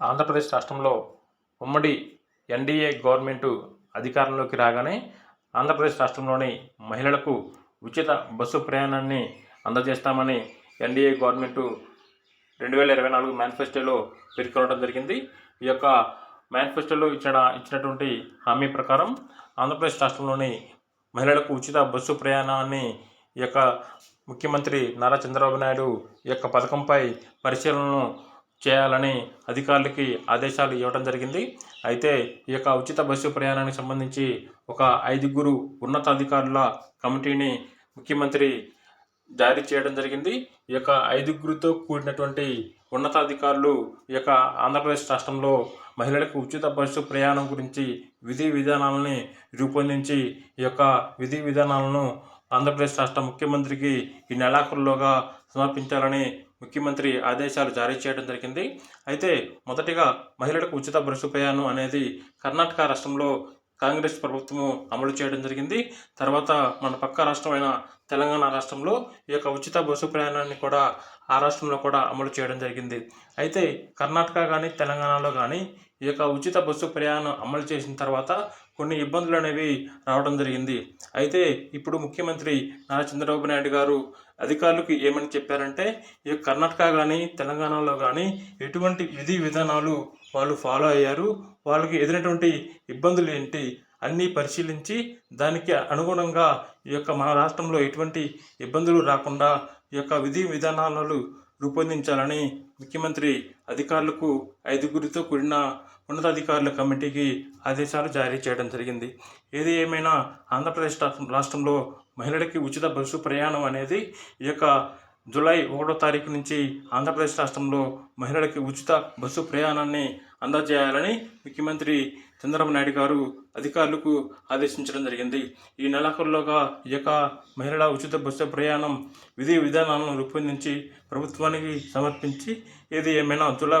ఆంధ్రప్రదేశ్ రాష్ట్రంలో ఉమ్మడి NDA government అధికారంలోకి రాగానే ఆంధ్రప్రదేశ్ రాష్ట్రంలోని మహిళలకు ఉచిత బస్సు ప్రయాణాన్ని అందజేస్తామని ఎన్డీఏ గవర్నమెంటు రెండు వేల ఇరవై నాలుగు మేనిఫెస్టోలో పేర్కొనడం జరిగింది. ఈ యొక్క మేనిఫెస్టోలో ఇచ్చిన ఇచ్చినటువంటి హామీ ప్రకారం ఆంధ్రప్రదేశ్ రాష్ట్రంలోని మహిళలకు ఉచిత బస్సు ప్రయాణాన్ని ఈ యొక్క ముఖ్యమంత్రి నారా చంద్రబాబు నాయుడు ఈ యొక్క పథకంపై పరిశీలనను చేయాలని అధికారులకి ఆదేశాలు ఇవ్వడం జరిగింది. అయితే ఈ యొక్క ఉచిత బస్సు ప్రయాణానికి సంబంధించి ఒక ఐదుగురు ఉన్నతాధికారుల కమిటీని ముఖ్యమంత్రి జారీ చేయడం జరిగింది. ఈ యొక్క ఐదుగురితో కూడినటువంటి ఉన్నతాధికారులు ఈ యొక్క ఆంధ్రప్రదేశ్ రాష్ట్రంలో మహిళలకు ఉచిత బస్సు ప్రయాణం గురించి విధి విధానాలని రూపొందించి ఈ యొక్క విధి విధానాలను ఆంధ్రప్రదేశ్ రాష్ట్ర ముఖ్యమంత్రికి ఈ నెలాఖరులోగా సమర్పించాలని ముఖ్యమంత్రి ఆదేశాలు జారీ చేయడం జరిగింది. అయితే మొదటిగా మహిళలకు ఉచిత బస్సు ప్రయాణం అనేది కర్ణాటక రాష్ట్రంలో కాంగ్రెస్ ప్రభుత్వము అమలు చేయడం జరిగింది. తర్వాత మన పక్క రాష్ట్రమైన తెలంగాణ రాష్ట్రంలో ఈ యొక్క ఉచిత బస్సు ప్రయాణాన్ని కూడా ఆ రాష్ట్రంలో కూడా అమలు చేయడం జరిగింది. అయితే కర్ణాటక కానీ తెలంగాణలో కానీ ఈ యొక్క ఉచిత బస్సు ప్రయాణం అమలు చేసిన తర్వాత కొన్ని ఇబ్బందులు అనేవి రావడం జరిగింది. అయితే ఇప్పుడు ముఖ్యమంత్రి నారా చంద్రబాబు నాయుడు గారు అధికారులకు ఏమని చెప్పారంటే ఈ కర్ణాటక కానీ తెలంగాణలో కానీ ఎటువంటి విధి విధానాలు వాళ్ళు ఫాలో అయ్యారు వాళ్ళకి ఎదురైనటువంటి ఇబ్బందులు ఏంటి అన్నీ పరిశీలించి దానికి అనుగుణంగా ఈ యొక్క మన రాష్ట్రంలో ఎటువంటి ఇబ్బందులు రాకుండా ఈ యొక్క విధి విధానాలు రూపొందించాలని ముఖ్యమంత్రి అధికారులకు ఐదుగురితో కూడిన ఉన్నతాధికారుల కమిటీకి ఆదేశాలు జారీ చేయడం జరిగింది. ఏది ఏమైనా ఆంధ్రప్రదేశ్ రాష్ట్రం రాష్ట్రంలో మహిళలకి ఉచిత బస్సు ప్రయాణం అనేది ఈ యొక్క జూలై ఒకటో తారీఖు నుంచి ఆంధ్రప్రదేశ్ రాష్ట్రంలో మహిళలకి ఉచిత బస్సు ప్రయాణాన్ని అందజేయాలని ముఖ్యమంత్రి చంద్రబాబు నాయుడు గారు అధికారులకు ఆదేశించడం జరిగింది. ఈ నెలాఖరులోగా ఈ యొక్క మహిళల ఉచిత బస్సు ప్రయాణం విధి విధానాలను రూపొందించి ప్రభుత్వానికి సమర్పించి ఏది ఏమైనా జూలై